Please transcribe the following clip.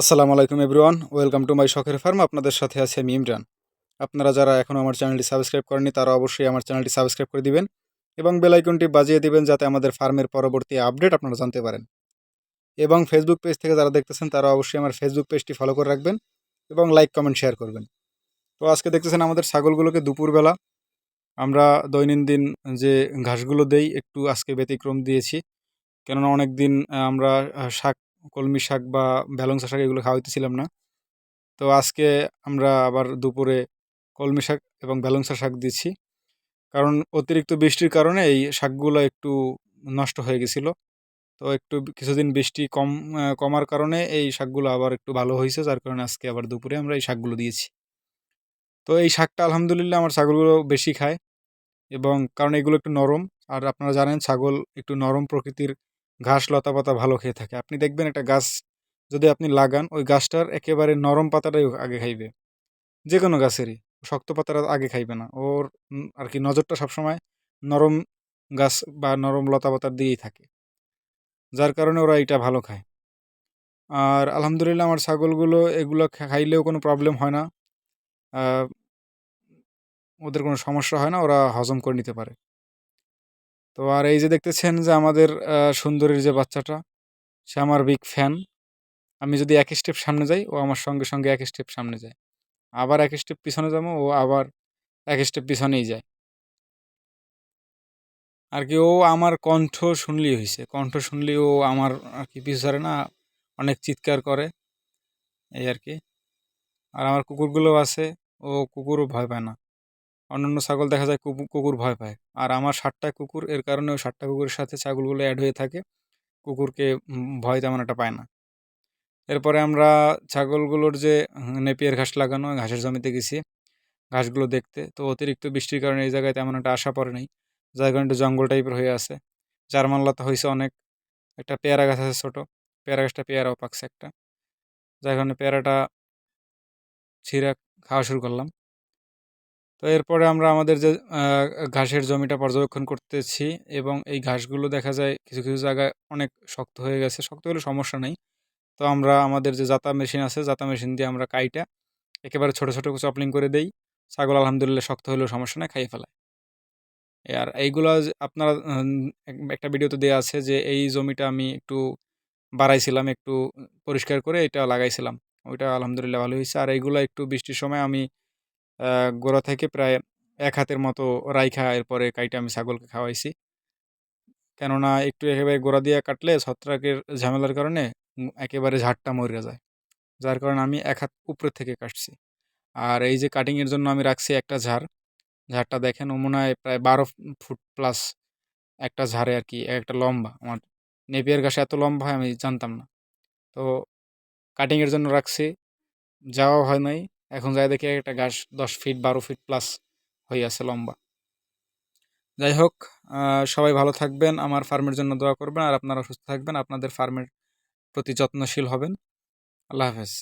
আসসালামু আলাইকুম everyone, welcome to my শখের ফার্ম, আপনাদের সাথে আছে আমি ইমরান। আপনারা যারা এখনও আমার চ্যানেলটি সাবস্ক্রাইব করেননি, তারা অবশ্যই আমার চ্যানেলটি সাবস্ক্রাইব করে দিবেন এবং বেল আইকনটি বাজিয়ে দিবেন যাতে আমাদের ফার্মের পরবর্তী আপডেট আপনারা জানতে পারেন। এবং ফেসবুক পেজ থেকে যারা দেখতেছেন, তারা অবশ্যই আমার ফেসবুক পেজটি ফলো করে রাখবেন এবং লাইক কমেন্ট শেয়ার করবেন। তো আজকে দেখতেছেন আমাদের ছাগলগুলোকে দুপুরবেলা আমরা দৈনন্দিন যে ঘাসগুলো দেই, একটু আজকে ব্যতিক্রম দিয়েছি। কেননা অনেক দিন আমরা শাক কলমি শাক বা ভ্যালংসা শাক এগুলো খাওয়াইতেছিলাম না। তো আজকে আমরা আবার দুপুরে কলমি শাক এবং ভ্যালংসা শাক দিচ্ছি। কারণ অতিরিক্ত বৃষ্টির কারণে এই শাকগুলো একটু নষ্ট হয়ে গেছিল। তো একটু কিছুদিন বৃষ্টি কম কমার কারণে এই শাকগুলো আবার একটু ভালো হয়েছে, যার কারণে আজকে আবার দুপুরে আমরা এই শাকগুলো দিয়েছি। তো এই শাকটা আলহামদুলিল্লাহ আমার ছাগলগুলো বেশি খায় এবং কারণ এগুলো একটু নরম। আর আপনারা জানেন ছাগল একটু নরম প্রকৃতির ঘাস, লতা পাতা ভালো খেয়ে থাকে। আপনি দেখবেন একটা গাছ যদি আপনি লাগান, ওই গাছটার একেবারে নরম পাতাটাই আগে খাইবে। যে কোনো গাছেরই, শক্ত পাতাটা আগে খাইবে না। ওর আর কি নজরটা সবসময় নরম গাছ বা নরম লতা পাতার দিকেই থাকে। যার কারণে ওরা এটা ভালো খায়। আর আলহামদুলিল্লাহ আমার ছাগলগুলো এগুলো খাইলেও কোনো প্রবলেম হয় না। ওদের কোনো সমস্যা হয় না, ওরা হজম করে নিতে পারে। তো আর এই যে দেখতেছেন যে আমাদের সুন্দরীর যে বাচ্চাটা, সে আমার বিগ ফ্যান আমি যদি এক স্টেপ সামনে যাই, ও আমার সঙ্গে সঙ্গে এক স্টেপ সামনে যায়। আবার এক স্টেপ পিছনে যাব, ও আবার এক স্টেপ পিছনেই যায়। আর কি ও আমার কণ্ঠ শুনলেই হয়েছে কণ্ঠ শুনলেই ও আমার আর কি পিছু ছাড়ে না, অনেক চিৎকার করে। এই আর কি। আর আমার কুকুরগুলো আছে, ও কুকুরও ভয় পায় না। অন্যান্য ছাগল দেখা যায় কুকু- কুকুর ভয় পায়। আর আমার সাতটা কুকুর, এর কারণে ওই সাতটা কুকুরের সাথে ছাগলগুলো অ্যাড হয়ে থাকে। কুকুরকে ভয় তেমন একটা পায় না। এরপরে আমরা ছাগলগুলোর যে নেপিয়ার ঘাস লাগানো, ঘাসের জমিতে গেছি, ঘাসগুলো দেখতে। তো অতিরিক্ত বৃষ্টির কারণে এই জায়গায় তেমন একটা আশা পড়ে নেই। যার কারণে একটু জঙ্গল টাইপের হয়ে আছে। জার্মান লতা হয়েছে অনেক। একটা পেয়ারা গাছ আছে ছোটো। পেয়ারা গাছটা পেয়ারাও পাকছে একটা। যার কারণে পেয়ারাটা ছিঁড়া খাওয়া শুরু করলাম। তো এরপরে আমরা আমাদের যে ঘাসের জমিটা পর্যবেক্ষণ করতেছি এবং এই ঘাসগুলো দেখা যায় কিছু কিছু জায়গায় অনেক শক্ত হয়ে গেছে। শক্ত হলে সমস্যা নেই। তো আমরা আমাদের যে জাতা মেশিন আছে জাতা মেশিন দিয়ে আমরা কাইটা একেবারে ছোট ছোট চপলিং করে দেই। ছাগল আলহামদুলিল্লাহ শক্ত হলেও সমস্যা নেই, খাইয়ে ফেলায়। আর এইগুলো আপনারা একটা ভিডিওতে দেওয়া আছে যে, এই জমিটা আমি একটু বাড়াইছিলাম, একটু পরিষ্কার করে এটা লাগাইছিলাম। ওইটা আলহামদুলিল্লাহ ভালো হয়েছে আর এইগুলো একটু বৃষ্টির সময় আমি গোড়া থেকে প্রায় এক হাতের মতো রাইখা এরপরে কাইটা আমি ছাগলকে খাওয়াইছি। কেননা একটু একেবারে গোড়া দিয়ে কাটলে ছত্রাকের ঝামেলার কারণে একেবারে ঝাড়টা মরে যায়। যার কারণে আমি এক হাত উপরের থেকে কাটছি। আর এই যে কাটিংয়ের জন্য আমি রাখছি একটা ঝাড়। ঝাড়টা দেখেন ও মনে হয় প্রায় বারো ফুট প্লাস একটা ঝাড়ে আর কি, একটা লম্বা। আমার নেপিয়ার ঘাসে এত লম্বা হয় আমি জানতাম না। তো কাটিংয়ের জন্য রাখছি। যাওয়া হয় নাই। এখন যাই দেখি একটা ঘাস দশ ফিট বারো ফিট প্লাস হয়ে আছে লম্বা। যাই হোক সবাই ভালো থাকবেন, আমার ফার্মের জন্য দোয়া করবেন, আর আপনারা সুস্থ থাকবেন, আপনাদের ফার্মের প্রতি যত্নশীল হবেন। আল্লাহ হাফেজ।